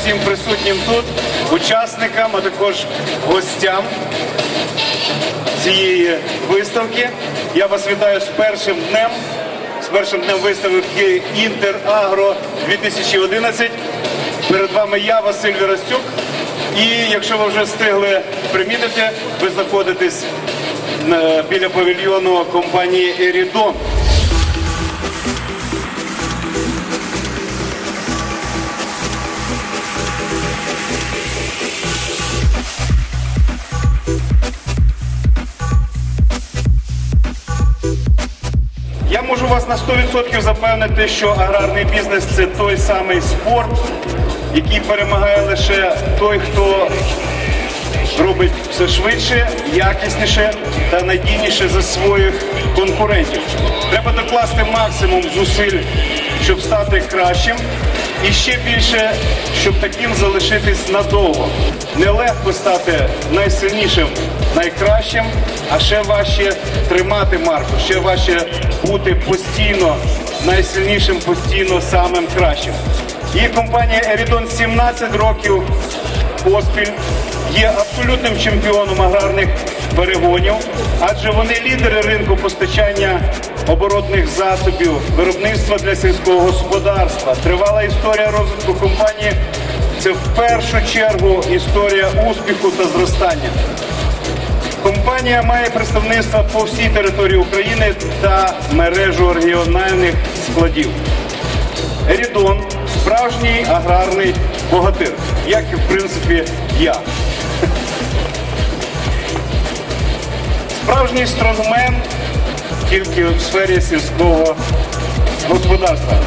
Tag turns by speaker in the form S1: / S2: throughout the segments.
S1: всім присутнім тут, учасникам, а також гостям цієї виставки. Я вас вітаю з першим днем, з першим днем виставки Інтерагро 2011. Перед вами я, Василь Вірастюк. І якщо ви вже встигли примітити, ви знаходитесь е, біля павільйону компанії Ерідон. Можу вас на 100% запевнити, що аграрний бізнес це той самий спорт, який перемагає лише той, хто робить все швидше, якісніше та надійніше за своїх конкурентів. Треба докласти максимум зусиль, щоб стати кращим, і ще більше, щоб таким залишитись надовго. Нелегко стати найсильнішим, найкращим, а ще важче тримати марку, ще важче бути постійно найсильнішим, постійно самим кращим. І компанія Ерідон 17 років поспіль є абсолютним чемпіоном аграрних перегонів, адже вони лідери ринку постачання оборотних засобів, виробництва для сільського господарства. Тривала історія розвитку компанії. Це в першу чергу історія успіху та зростання. Компанія має представництво по всій території України та мережу регіональних складів. Ерідон справжній аграрний богатир, як і в принципі я. Справжній стронгмен тільки в сфері сільського господарства.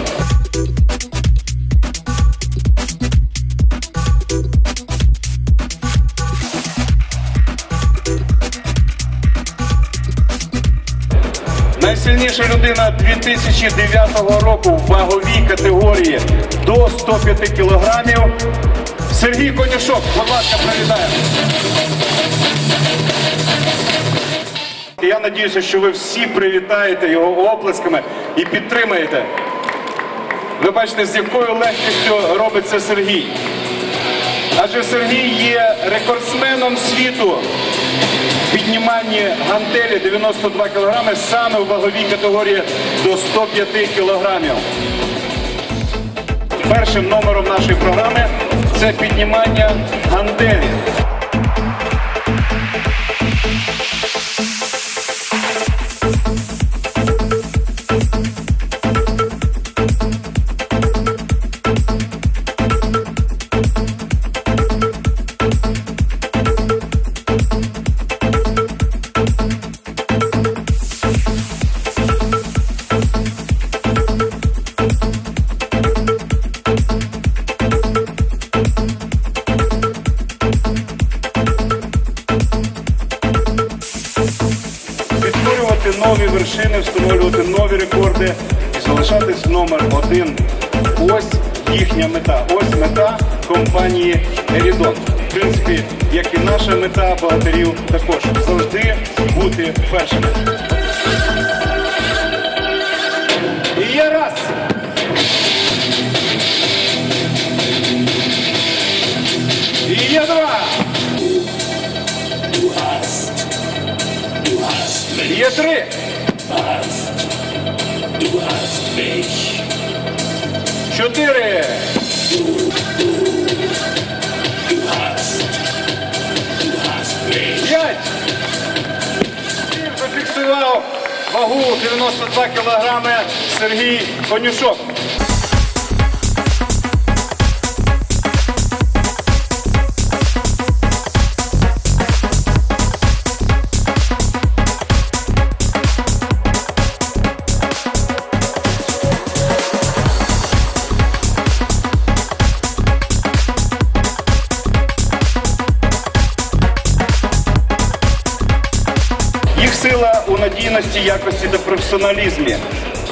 S1: Найсильніша людина 2009 року в ваговій категорії до 105 кілограмів. Сергій Конюшок, будь ласка, привітаємо. Я надіюся, що ви всі привітаєте його оплесками і підтримаєте. Ви бачите, з якою легкістю робить це Сергій. Адже Сергій є рекордсменом світу підніманні гантелі 92 кг саме в ваговій категорії до 105 кг. Першим номером нашої програми це піднімання гантелі. І залишатись номер один. Ось їхня мета. Ось мета компанії Ерідон. В принципі, як і наша мета богатирів, також завжди бути першими. Вагу 92 кілограми Сергій Конюшок. Сила у надійності, якості та професіоналізмі.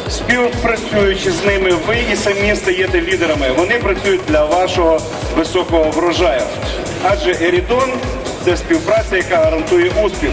S1: Співпрацюючи з ними, ви і самі стаєте лідерами. Вони працюють для вашого високого врожаю. Адже Ерідон це співпраця, яка гарантує успіх.